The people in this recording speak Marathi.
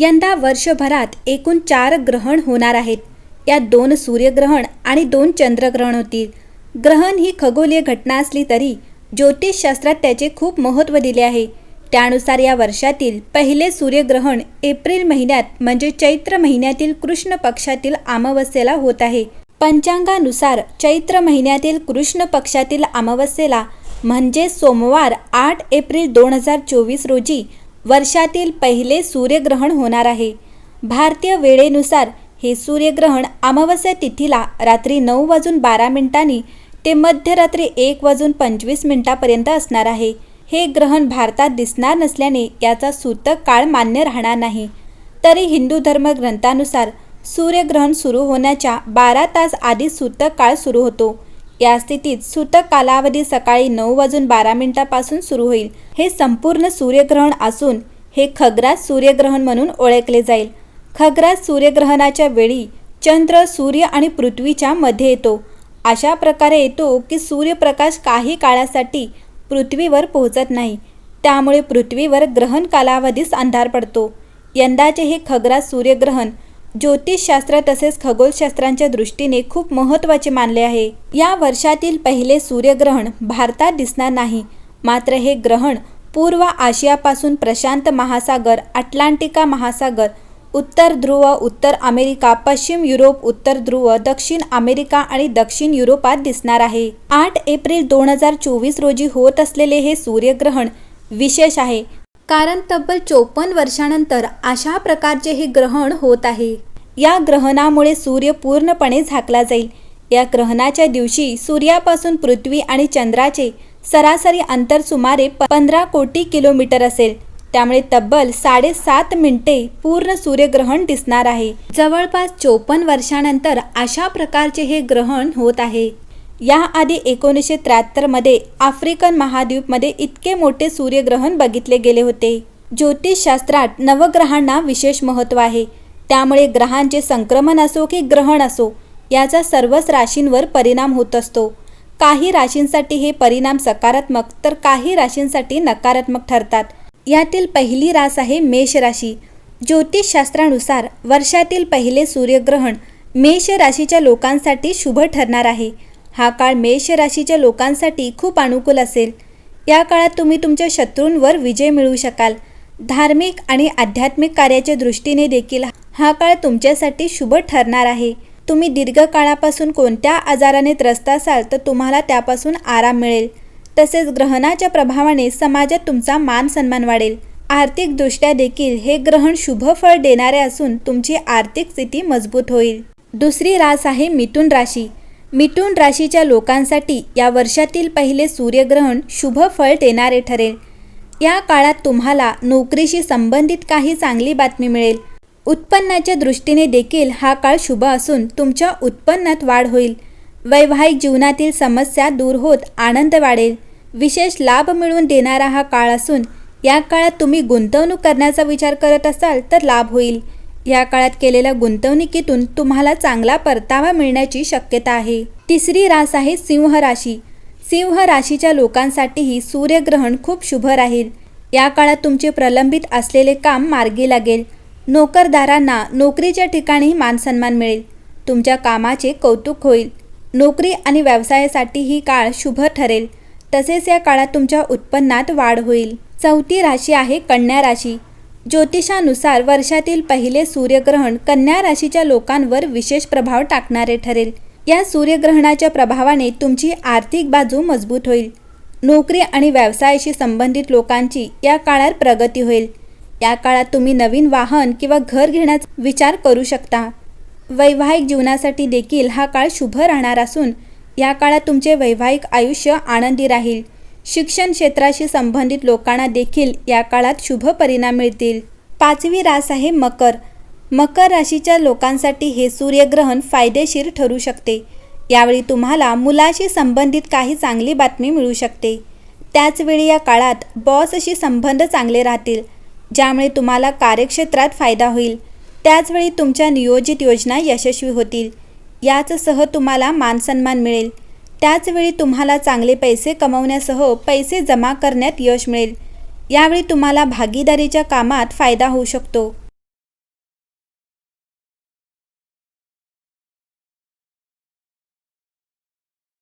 यंदा वर्षभरात एकूण चार ग्रहण होणार आहेत. यात दोन सूर्यग्रहण आणि दोन चंद्रग्रहण होतील. ग्रहण ही खगोलीय घटना असली तरी ज्योतिषशास्त्रात त्याचे खूप महत्त्व दिले आहे. त्यानुसार या वर्षातील पहिले सूर्यग्रहण एप्रिल महिन्यात म्हणजे चैत्र महिन्यातील कृष्ण पक्षातील अमावस्येला होत आहे. पंचांगानुसार चैत्र महिन्यातील कृष्ण पक्षातील अमावस्येला म्हणजे सोमवार आठ एप्रिल दोन हजार चोवीस रोजी वर्षातील पहिले सूर्यग्रहण होणार आहे. भारतीय वेळेनुसार हे सूर्यग्रहण अमावस्या तिथीला रात्री नऊ वाजून बारा मिनिटांनी ते मध्यरात्री एक वाजून पंचवीस मिनिटापर्यंत असणार आहे. हे ग्रहण भारतात दिसणार नसल्याने याचा सूतक काळ मान्य राहणार नाही. तरी हिंदू धर्मग्रंथानुसार सूर्यग्रहण सुरू होण्याच्या बारा तास आधी सूतक काळ सुरू होतो. या स्थितीत सूतक कालावधी सकाळी नऊ वाजून बारा मिनिटापासून सुरू होईल. हे संपूर्ण सूर्यग्रहण असून हे खग्रास सूर्यग्रहण म्हणून ओळखले जाईल. खग्रास सूर्यग्रहणाच्या वेळी चंद्र सूर्य आणि पृथ्वीच्या मध्ये येतो. अशा प्रकारे येतो की सूर्यप्रकाश काही काळासाठी पृथ्वीवर पोहोचत नाही. त्यामुळे पृथ्वीवर ग्रहण कालावधीस अंधार पडतो. यंदाचे हे खग्रास सूर्यग्रहण ज्योतिषशास्त्र तसेच खगोलशास्त्रांच्या दृष्टीने खूप महत्त्वाचे मानले आहे. या वर्षातील पहिले सूर्यग्रहण भारतात दिसणार नाही. मात्र हे ग्रहण पूर्व आशियापासून प्रशांत महासागर अटलांटिका महासागर उत्तर ध्रुव उत्तर अमेरिका पश्चिम युरोप उत्तर ध्रुव दक्षिण अमेरिका आणि दक्षिण युरोपात दिसणार आहे. आठ एप्रिल दोन हजार चोवीस रोजी होत असलेले हे सूर्यग्रहण विशेष आहे. कारण तब्बल चोपन्न वर्षानंतर अशा प्रकारचे हे ग्रहण होत आहे. या ग्रहणामुळे सूर्य पूर्णपणे झाकला जाईल. या ग्रहणाच्या दिवशी सूर्यापासून पृथ्वी आणि चंद्राचे सरासरी अंतर सुमारे पंधरा कोटी किलोमीटर असेल. त्यामुळे तब्बल साडेसात मिनिटे पूर्ण सूर्यग्रहण दिसणार आहे. जवळपास चोपन्न वर्षानंतर अशा प्रकारचे हे ग्रहण होत आहे. याआधी एकोणीसशे त्र्याहत्तरमध्ये आफ्रिकन महाद्वीपमध्ये इतके मोठे सूर्यग्रहण बघितले गेले होते. ज्योतिषशास्त्रात नवग्रहांना विशेष महत्त्व आहे. त्यामुळे ग्रहांचे संक्रमण असो की ग्रहण असो याचा सर्वच राशींवर परिणाम होत असतो. काही राशींसाठी हे परिणाम सकारात्मक तर काही राशींसाठी नकारात्मक ठरतात. यातील पहिली रास आहे मेष राशी. ज्योतिषशास्त्रानुसार वर्षातील पहिले सूर्यग्रहण मेष राशीच्या लोकांसाठी शुभ ठरणार आहे. हा काळ मेष राशीच्या लोकांसाठी खूप अनुकूल असेल. या काळात तुम्ही तुमच्या शत्रूंवर विजय मिळवू शकाल. धार्मिक आणि आध्यात्मिक कार्याच्या दृष्टीने देखील हा काळ तुमच्यासाठी शुभ ठरणार आहे. तुम्ही दीर्घकाळापासून कोणत्या आजाराने त्रस्त असाल तर तुम्हाला त्यापासून आराम मिळेल. तसेच ग्रहणाच्या प्रभावाने समाजात तुमचा मान सन्मान वाढेल. आर्थिकदृष्ट्या देखील हे ग्रहण शुभ फळ देणारे असून तुमची आर्थिक स्थिती मजबूत होईल. दुसरी रास आहे मिथुन राशी. मिथुन राशीच्या लोकांसाठी या वर्षातील पहिले सूर्यग्रहण शुभ फळ देणारे ठरेल. या काळात तुम्हाला नोकरीशी संबंधित काही चांगली बातमी मिळेल. उत्पन्नाच्या दृष्टीने देखील हा काळ शुभ असून तुमच्या उत्पन्नात वाढ होईल. वैवाहिक जीवनातील समस्या दूर होत आनंद वाढेल. विशेष लाभ मिळवून देणारा हा काळ असून या काळात तुम्ही गुंतवणूक करण्याचा विचार करत असाल तर लाभ होईल. या काळात केलेल्या गुंतवणुकीतून तुम्हाला चांगला परतावा मिळण्याची शक्यता आहे. तिसरी रास आहे सिंह राशी. सिंह राशीच्या लोकांसाठीही सूर्यग्रहण खूप शुभ राहील. या काळात तुमचे प्रलंबित असलेले काम मार्गी लागेल. नोकरदारांना नोकरीच्या ठिकाणी मानसन्मान मिळेल. तुमच्या कामाचे कौतुक होईल. नोकरी आणि व्यवसायासाठी ही काळ शुभ ठरेल. तसेच या काळात तुमच्या उत्पन्नात वाढ होईल. चौथी राशी आहे कन्या राशी. ज्योतिषानुसार वर्षातील पहिले सूर्यग्रहण कन्या राशीच्या लोकांवर विशेष प्रभाव टाकणारे ठरेल. या सूर्यग्रहणाच्या प्रभावाने तुमची आर्थिक बाजू मजबूत होईल. नोकरी आणि व्यवसायाशी संबंधित लोकांची या काळात प्रगती होईल. या काळात तुम्ही नवीन वाहन किंवा घर घेण्याचा विचार करू शकता. वैवाहिक जीवनासाठी देखील हा काळ शुभ राहणार असून या काळात तुमचे वैवाहिक आयुष्य आनंदी राहील. शिक्षण क्षेत्राशी संबंधित लोकांना देखील या काळात शुभ परिणाम मिळतील. पाचवी रास आहे मकर. मकर राशीच्या लोकांसाठी हे सूर्यग्रहण फायदेशीर ठरू शकते. यावेळी तुम्हाला मुलाशी संबंधित काही चांगली बातमी मिळू शकते. त्याचवेळी या काळात बॉसशी संबंध चांगले राहतील ज्यामुळे तुम्हाला कार्यक्षेत्रात फायदा होईल. त्याचवेळी तुमच्या नियोजित योजना यशस्वी होतील. याचसह तुम्हाला मानसन्मान मिळेल. त्याचवेळी तुम्हाला चांगले पैसे कमवण्यासह पैसे जमा करण्यात यश मिळेल. यावेळी तुम्हाला भागीदारीच्या कामात फायदा होऊ शकतो.